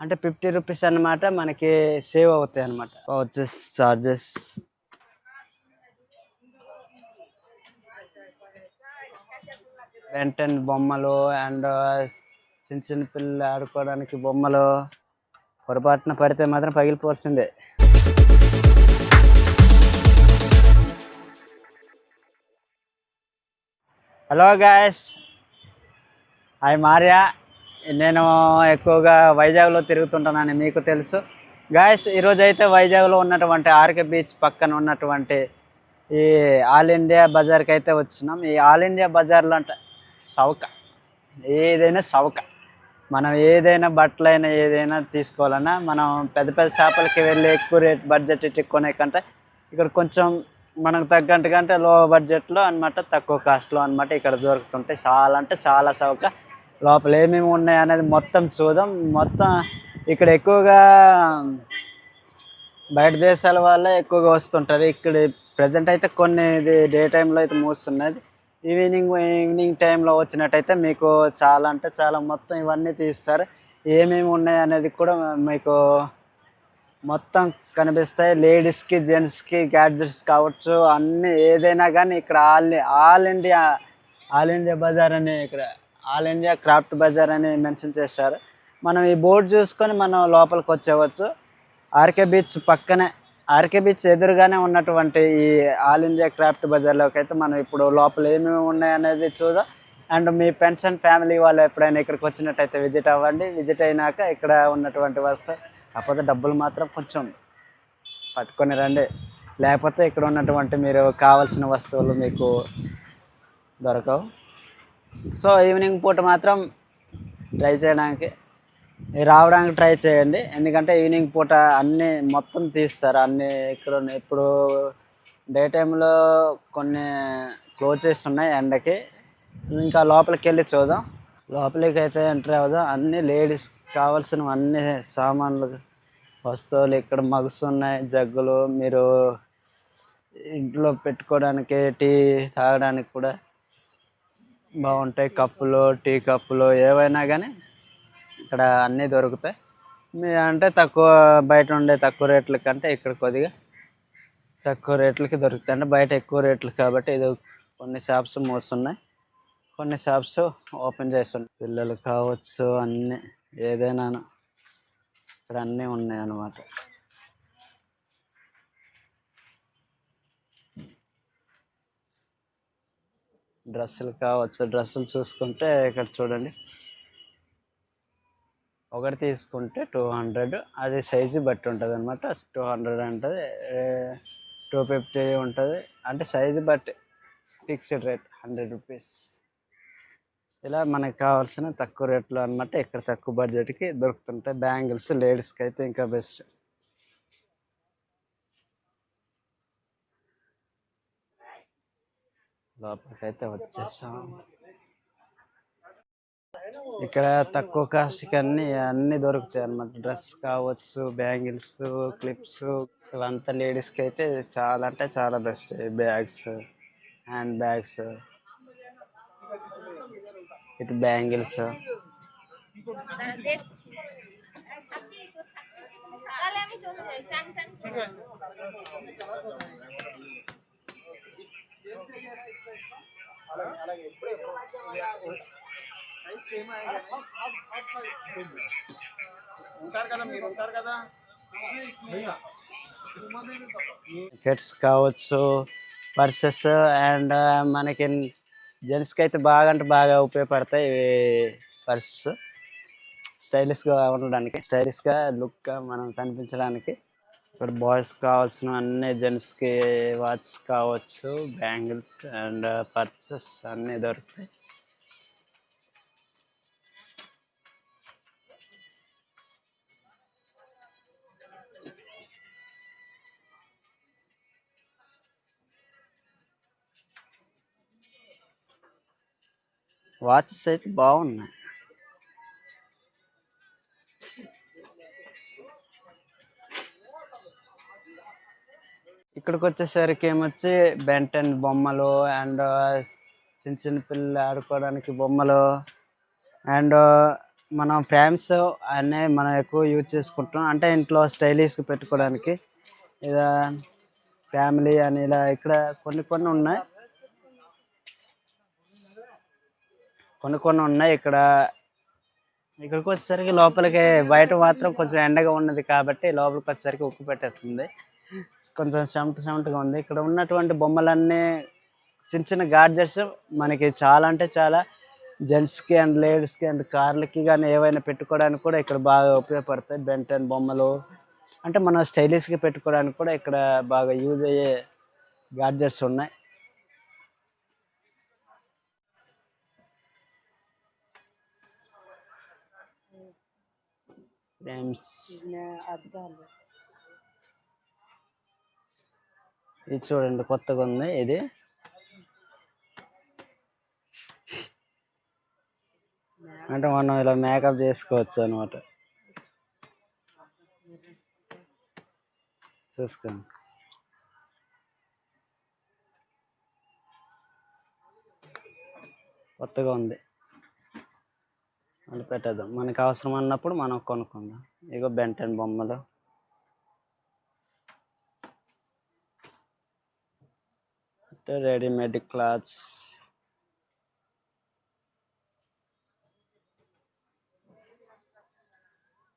అంటే fifty rupees అన్నమాట మనకి సేవ్ అవుతాయి అన్నమాట. వచ్చేసి చార్జెస్. వెంటనే బొమ్మలు అండ్ చిన్న చిన్న పిల్లలు ఆడుకోవడానికి బొమ్మలు. పొరపాటున పడితే మాత్రం పగిలిపోవాల్సిందే హలో గాయస్ హాయ్ మార్యా. నేను ఎక్కువగా వైజాగ్లో తిరుగుతుంటానని మీకు తెలుసు. గాయస్ ఈరోజు అయితే వైజాగ్లో ఉన్నటువంటి ఆర్కే బీచ్ పక్కన ఉన్నటువంటి ఈ ఆల్ ఇండియా బజార్కి అయితే వచ్చినాం. ఈ ఆల్ ఇండియా బజార్లో అంటే సౌక. ఏదైనా సౌక. మనం ఏదైనా బట్టలైనా ఏదైనా తీసుకోవాలన్నా మనం పెద్ద పెద్ద చేపలకి వెళ్ళి ఎక్కువ రేట్ బడ్జెట్ ఇట్టి కొనే కంటే ఇక్కడ కొంచెం మనకు తగ్గట్టు కంటే లో బడ్జెట్లో అన్నమాట తక్కువ కాస్ట్లో అన్నమాట ఇక్కడ దొరుకుతుంటాయి. చాలా అంటే చాలా చౌక లోపల ఏమేమి ఉన్నాయి అనేది మొత్తం చూద్దాం. మొత్తం ఇక్కడ ఎక్కువగా బయట దేశాల వాళ్ళే ఎక్కువగా వస్తుంటారు. ఇక్కడ ప్రజెంట్ అయితే కొన్ని ఇది డే టైంలో అయితే మూస్తున్నది. ఈవినింగ్ ఈవినింగ్ టైంలో వచ్చినట్టయితే మీకు చాలా అంటే చాలా మొత్తం ఇవన్నీ తీస్తారు. ఏమేమి ఉన్నాయి అనేది కూడా మీకు మొత్తం కనిపిస్తాయి. లేడీస్కి జెంట్స్కి గ్యాడ్జెట్స్ కావచ్చు అన్నీ ఏదైనా కానీ ఇక్కడ all all India all India bazaar అని ఇక్కడ ఆల్ ఇండియా క్రాఫ్ట్ బజార్ అని మెన్షన్ చేశారు. మనం ఈ బోర్డు చూసుకొని మనం లోపలికి వచ్చేవచ్చు. ఆర్కే బీచ్ పక్కనే ఆర్కే బీచ్ ఎదురుగానే ఉన్నటువంటి ఈ ఆల్ ఇండియా క్రాఫ్ట్ బజార్లోకి అయితే మనం ఇప్పుడు లోపల ఏమేమి ఉన్నాయనేది చూద్దాం. అండ్ మీ ఫ్రెండ్స్ అండ్ ఫ్యామిలీ వాళ్ళు ఎప్పుడైనా ఇక్కడికి వచ్చినట్టయితే విజిట్ అవ్వండి. విజిట్ అయినాక ఇక్కడ ఉన్నటువంటి వస్తువు కాకపోతే డబ్బులు మాత్రం కొంచెం పట్టుకొని రండి. లేకపోతే ఇక్కడ ఉన్నటువంటి మీరు కావాల్సిన వస్తువులు మీకు దొరకవు. సో ఈవినింగ్ పూట మాత్రం ట్రై చేయడానికి రావడానికి ట్రై చేయండి. ఎందుకంటే ఈవినింగ్ పూట అన్నీ మొత్తం తీస్తారు. అన్నీ ఇక్కడ ఉన్న- ఇప్పుడు డే టైంలో కొన్ని క్లోజ్ చేస్తున్నాయి ఉన్నాయి ఎండకి. ఇంకా లోపలికి వెళ్ళి చూద్దాం. లోపలికి అయితే ఎంటర్ అవుదాం. అన్ని లేడీస్ కావాల్సిన అన్ని సామాన్లు వస్తువులు ఇక్కడ మగ్స్ ఉన్నాయి జగ్గులు. మీరు ఇంట్లో పెట్టుకోవడానికి టీ తాగడానికి కూడా బాగుంటాయి కప్పులు టీ కప్పులు ఏవైనా కానీ ఇక్కడ అన్నీ దొరుకుతాయి. మీ అంటే తక్కువ బయట ఉండే తక్కువ రేట్ల కంటే ఇక్కడ కొద్దిగా తక్కువ రేట్లకి దొరుకుతాయి. అంటే బయట ఎక్కువ రేట్లు కాబట్టి ఇది కొన్ని షాప్స్ మూస్తున్నాయి. కొన్ని షాప్స్ ఓపెన్ చేస్తున్నాయి. పిల్లలు కావచ్చు అన్నీ ఏదైనా ఇక్కడ అన్నీ ఉన్నాయి అన్నమాట డ్రెస్సులు కావచ్చు డ్రెస్సులు చూసుకుంటే ఇక్కడ చూడండి. ఒకటి తీసుకుంటే టూ హండ్రెడ్ అది సైజు బట్టి ఉంటుంది అనమాట టూ హండ్రెడ్ ఉంటుంది టూ ఫిఫ్టీ ఉంటుంది. అంటే సైజు బట్టి ఫిక్స్డ్ రేట్ హండ్రెడ్ రూపీస్ ఇలా మనకు కావాల్సిన తక్కువ రేట్లో అనమాట ఇక్కడ తక్కువ బడ్జెట్కి దొరుకుతుంటాయి. బ్యాంగిల్స్ లేడీస్కి అయితే ఇంకా బెస్ట్ లోపలికైతే వచ్చేసాం. ఇక్కడ తక్కువ కాస్ట్కి అన్ని అన్ని దొరుకుతాయి అన్నమాట. డ్రెస్ కావచ్చు బ్యాంగిల్స్ క్లిప్స్ ఇవంతా లేడీస్కి అయితే చాలా అంటే చాలా బెస్ట్ బ్యాగ్స్ హ్యాండ్ బ్యాగ్స్ ఇటు బ్యాంగిల్స్ అలాగే కావచ్చు పర్సెస్ అండ్ uh, మనకి జెంట్స్కి అయితే బాగా అంటే బాగా ఉపయోగపడతాయి ఇవి పర్సెస్ స్టైలిష్గా ఉండడానికి స్టైలిష్గా లుక్గా మనం కనిపించడానికి. ఇక్కడ బాయ్స్ కావాల్సిన అన్ని జెంట్స్కి వాచ్ కావచ్చు బ్యాంగిల్స్ అండ్ పర్సెస్ అన్నీ దొరుకుతాయి వాచెస్ అయితే బాగున్నాయి ఇక్కడికి వచ్చేసరికి ఏమొచ్చి బెంటన్ బొమ్మలు అండ్ చిన్న చిన్న పిల్లలు ఆడుకోవడానికి బొమ్మలు అండ్ మనం ఫ్రేమ్స్ అన్నీ మనం ఎక్కువ యూజ్ చేసుకుంటాం అంటే ఇంట్లో స్టైలిష్గా పెట్టుకోవడానికి ఇలా ఫ్యామిలీ అని ఇలా ఇక్కడ కొన్ని కొన్ని ఉన్నాయి. కొన్ని కొన్ని ఉన్నాయి ఇక్కడ. ఇక్కడికి వచ్చేసరికి లోపలికి బయట మాత్రం కొంచెం ఎండగా ఉన్నది కాబట్టి లోపలికి వచ్చేసరికి ఉక్కు పెట్టేస్తుంది. కొంచెం సెమట సెమటగా ఉంది. ఇక్కడ ఉన్నటువంటి బొమ్మలన్నీ చిన్న చిన్న గాడ్జెట్స్ మనకి చాలా అంటే చాలా జెంట్స్కి అండ్ లేడీస్కి అండ్ కార్లకి కానీ ఏవైనా పెట్టుకోవడానికి కూడా ఇక్కడ బాగా ఉపయోగపడతాయి. బెంటన్ బొమ్మలు అంటే మనం స్టైలిష్గా పెట్టుకోవడానికి కూడా ఇక్కడ బాగా యూజ్ అయ్యే గాడ్జెట్స్ ఉన్నాయి. ఫ్రేమ్స్ ఇది చూడండి కొత్తగా ఉంది ఇది. అంటే మనం ఇలా మేకప్ చేసుకోవచ్చు అనమాట చూసుకో కొత్తగా ఉంది. అంటే పెట్టేద్దాం. మనకి అవసరం అన్నప్పుడు మనం కొనుక్కుందాం. ఇగో బెంటన్ బొమ్మలు. Readymade clothes.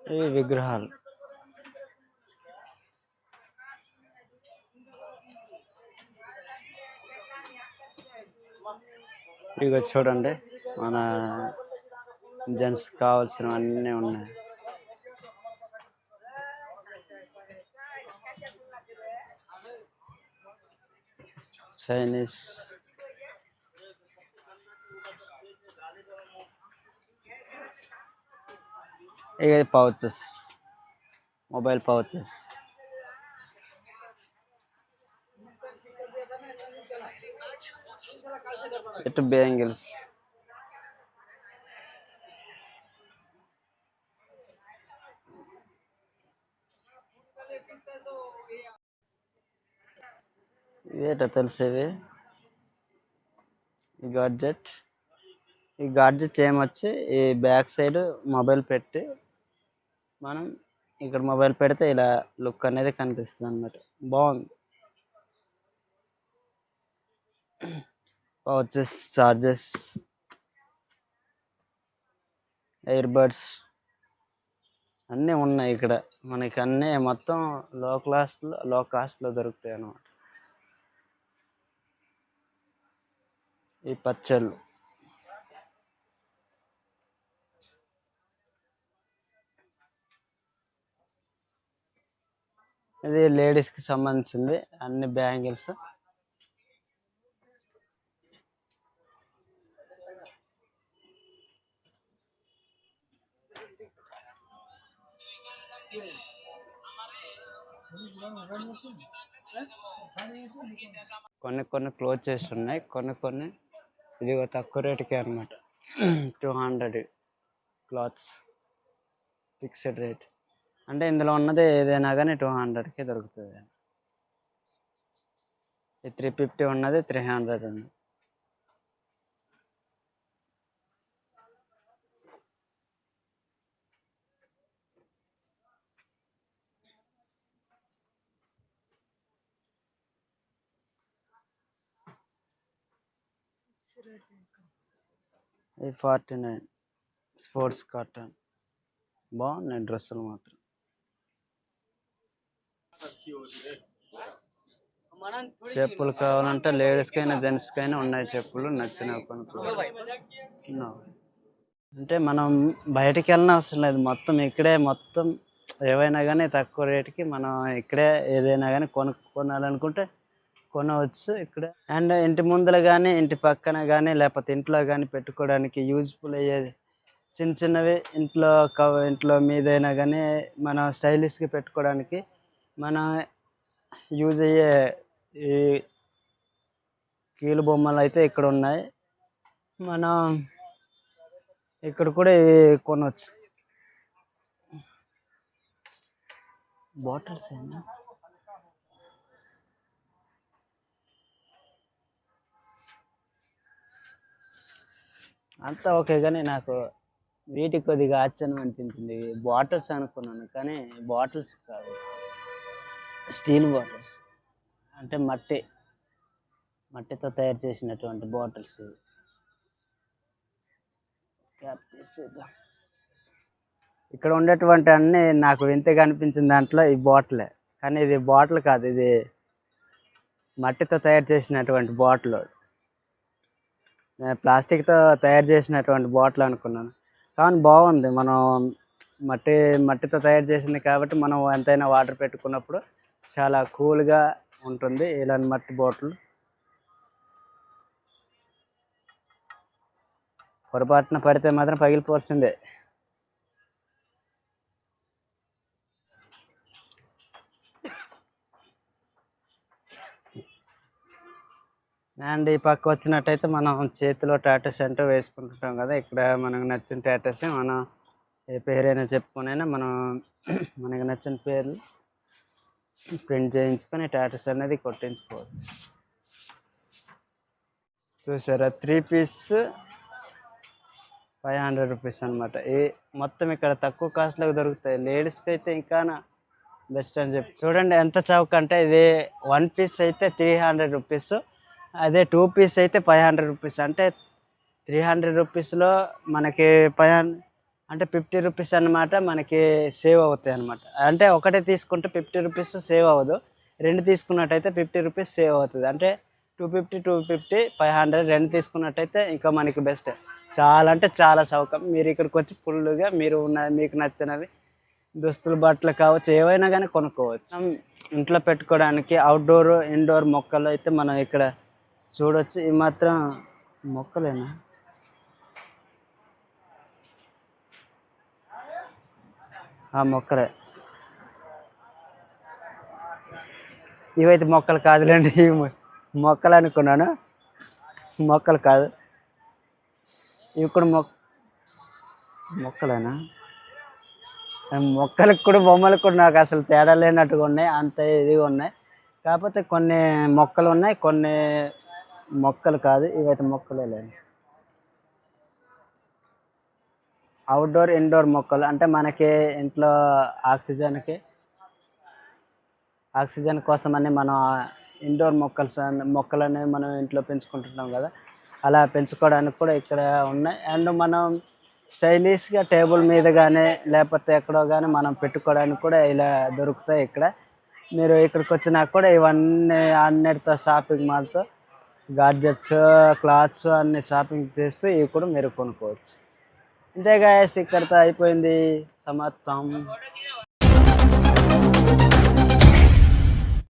ఇవి విగ్రహాలు. ఇక చూడండి మన జెంట్స్ కావాల్సినవన్నీ ఉన్నాయి. చైనీస్ ఇక పౌచెస్ మొబైల్ పౌచెస్ ఇటు బ్యాంగిల్స్ ఇవేటో తెలిసేది ఈ గాడ్జెట్ ఈ గాడ్జెట్ ఏమొచ్చి ఈ బ్యాక్ సైడ్ మొబైల్ పెట్టి మనం ఇక్కడ మొబైల్ పెడితే ఇలా లుక్ అనేది కనిపిస్తుంది అనమాట బాగుంది. పౌచెస్ చార్జెస్ ఎయిర్ బడ్స్ అన్నీ ఉన్నాయి ఇక్కడ. మనకి అన్నీ మొత్తం లో క్లాస్లో లో కాస్ట్లో దొరుకుతాయి అన్నమాట ఈ పచ్చళ్ళు. ఇది లేడీస్కి సంబంధించింది అన్ని బ్యాంగిల్స్. కొన్ని కొన్ని క్లోజ్ చేసి ఉన్నాయి కొన్ని కొన్ని ఇది తక్కువ రేటుకే అనమాట two hundred clothes fixed rate. అంటే ఇందులో ఉన్నది ఏదైనా కానీ టూ హండ్రెడ్కి దొరుకుతుంది. ఈ త్రీ ఫిఫ్టీ ఉన్నది త్రీ హండ్రెడ్ ఉన్నది. ఈ ఫార్టీ నైన్ స్పోర్ట్స్ కాటన్. బాగున్నాయి డ్రెస్సులు మాత్రం. చెప్పులు కావాలంటే లేడీస్కి అయినా జెంట్స్కి అయినా ఉన్నాయి చెప్పులు నచ్చినవి కొనుక్కో అంటే మనం బయటికి వెళ్ళిన అవసరం లేదు. మొత్తం ఇక్కడే మొత్తం ఏవైనా కానీ తక్కువ రేటుకి మనం ఇక్కడే ఏదైనా కానీ కొనుక్కోనాలనుకుంటే కొనవచ్చు ఇక్కడ. అండ్ ఇంటి ముందర కానీ ఇంటి పక్కన కానీ లేకపోతే ఇంట్లో కానీ పెట్టుకోవడానికి యూజ్ఫుల్ అయ్యేది. చిన్న చిన్నవి ఇంట్లో కవ ఇంట్లో మీదైనా కానీ మనం స్టైలిష్గా పెట్టుకోవడానికి మన యూజ్ అయ్యే ఈ కీలు బొమ్మలు అయితే ఇక్కడ ఉన్నాయి. మనం ఇక్కడ కూడా ఇవి కొనవచ్చు బాటిల్స్ ఏనా? అంతా ఓకే కానీ నాకు వీటికి కొద్దిగా ఆశ్చర్యం అనిపించింది. బాటిల్స్ అనుకున్నాను కానీ బాటిల్స్ కాదు. Steel bottles. అంటే మట్టి. మట్టితో తయారు చేసినటువంటి బాటిల్స్. క్యాప్ తీసేద్దాం. ఇక్కడ ఉండేటువంటి అన్ని నాకు వింతగా అనిపించిన దాంట్లో ఈ బాటిలే. కానీ ఇది బాటిల్ కాదు ఇది మట్టితో తయారు చేసినటువంటి బాటిల్. ప్లాస్టిక్తో తయారు చేసినటువంటి బాటిల్ అనుకున్నాను. కానీ బాగుంది. మనం మట్టి మట్టితో తయారు చేసింది కాబట్టి మనం ఎంతైనా వాటర్ పెట్టుకున్నప్పుడు చాలా కూల్గా ఉంటుంది ఇలాంటి మట్టి బాటిల్. పొరపాటున పడితే మాత్రం పగిలిపోవాల్సిందే. అండ్ ఈ పక్క వచ్చినట్టయితే మనం చేతిలో టాటూస్ అంటూ వేసుకుంటుంటాం కదా. ఇక్కడ మనకు నచ్చిన టాటాస్ మనం ఏ పేరైనా చెప్పుకునైనా మనం మనకు నచ్చిన పేర్లు ప్రింట్ చేయించుకొని టాటాస్ అనేది కొట్టించుకోవచ్చు. చూసారా? Three piece five hundred rupees అనమాట ఏ మొత్తం ఇక్కడ తక్కువ కాస్ట్లోకి దొరుకుతాయి. లేడీస్కి అయితే ఇంకా బెస్ట్ అని చెప్పి చూడండి ఎంత చౌక అంటే ఇది వన్ పీస్ అయితే త్రీ హండ్రెడ్ రూపీస్ అదే టూ పీస్ అయితే ఫైవ్ హండ్రెడ్ రూపీస్. అంటే త్రీ హండ్రెడ్ రూపీస్లో మనకి ఫైవ్ అంటే ఫిఫ్టీ రూపీస్ అన్నమాట మనకి సేవ్ అవుతాయి అనమాట అంటే ఒకటే తీసుకుంటే ఫిఫ్టీ రూపీస్ సేవ్ అవ్వదు. రెండు తీసుకున్నట్టయితే ఫిఫ్టీ రూపీస్ సేవ్ అవుతుంది. అంటే two fifty two fifty five hundred రెండు తీసుకున్నట్టయితే ఇంకా మనకి బెస్ట్. చాలా అంటే చాలా సౌకర్యం. మీరు ఇక్కడికి వచ్చి ఫుల్గా మీరు ఉన్న మీకు నచ్చినవి దుస్తులు బట్టలు కావచ్చు ఏవైనా కానీ కొనుక్కోవచ్చు. ఇంట్లో పెట్టుకోవడానికి అవుట్డోర్ ఇండోర్ మొక్కలు అయితే మనం ఇక్కడ చూడొచ్చు. ఈ మాత్రం మొక్కలేనా? ఆ మొక్కలే. ఇవైతే మొక్కలు కాదులేండి. ఇవి మొక్కలు అనుకున్నాను? మొక్కలు కాదు. ఇవి కూడా మొక్క మొక్కలేనా? మొక్కలకు కూడా బొమ్మలకు కూడా నాకు అసలు తేడా లేనట్టుగా ఉన్నాయి. అంత ఇదిగా ఉన్నాయి. కాకపోతే కొన్ని మొక్కలు ఉన్నాయి. కొన్ని మొక్కలు కాదు ఇవైతే మొక్కలే లేవు అవుట్డోర్ ఇండోర్ మొక్కలు అంటే మనకి ఇంట్లో ఆక్సిజన్కి ఆక్సిజన్ కోసమని మనం ఇండోర్ మొక్కలు మొక్కలని మనం ఇంట్లో పెంచుకుంటున్నాం కదా. అలా పెంచుకోవడానికి కూడా ఇక్కడ ఉన్నాయి. అండ్ మనం స్టైలిష్గా టేబుల్ మీద కానీ లేకపోతే ఎక్కడో కానీ మనం పెట్టుకోవడానికి కూడా ఇలా దొరుకుతాయి ఇక్కడ. మీరు ఇక్కడికి వచ్చినా కూడా ఇవన్నీ అన్నిటితో షాపింగ్ మాల్తో గాడ్జెట్స్ క్లాత్స్ అన్ని షాపింగ్ చేస్తూ ఇవి కూడా మీరు కొనుక్కోవచ్చు. అంతే గాయస్ ఇక్కడితో అయిపోయింది. సమర్థం